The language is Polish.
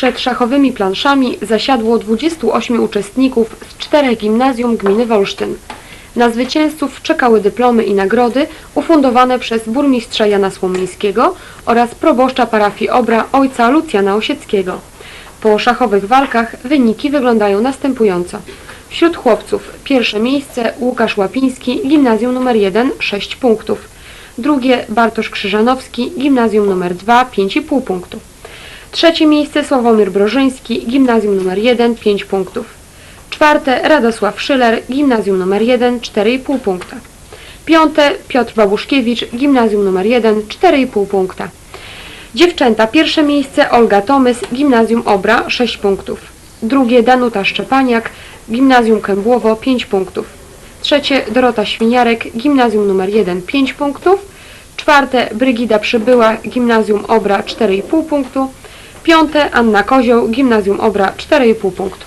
Przed szachowymi planszami zasiadło 28 uczestników z czterech gimnazjum gminy Wolsztyn. Na zwycięzców czekały dyplomy i nagrody ufundowane przez burmistrza Jana Słomińskiego oraz proboszcza parafii Obra ojca Lucjana Osieckiego. Po szachowych walkach wyniki wyglądają następująco. Wśród chłopców pierwsze miejsce Łukasz Łapiński, gimnazjum nr 1, 6 punktów. Drugie Bartosz Krzyżanowski, gimnazjum nr 2, 5,5 punktów. Trzecie miejsce Sławomir Brożyński, gimnazjum nr 1, 5 punktów. Czwarte Radosław Szyler, gimnazjum nr 1, 4,5 punkta. Piąte Piotr Babuszkiewicz, gimnazjum nr 1, 4,5 punkta. Dziewczęta pierwsze miejsce Olga Tomys, gimnazjum Obra, 6 punktów. Drugie Danuta Szczepaniak, gimnazjum Kębłowo, 5 punktów. Trzecie Dorota Świniarek, gimnazjum nr 1, 5 punktów. Czwarte Brygida Przybyła, gimnazjum Obra, 4,5 punktu. Piąte Anna Kozioł, Gimnazjum Obra 4,5 punktu.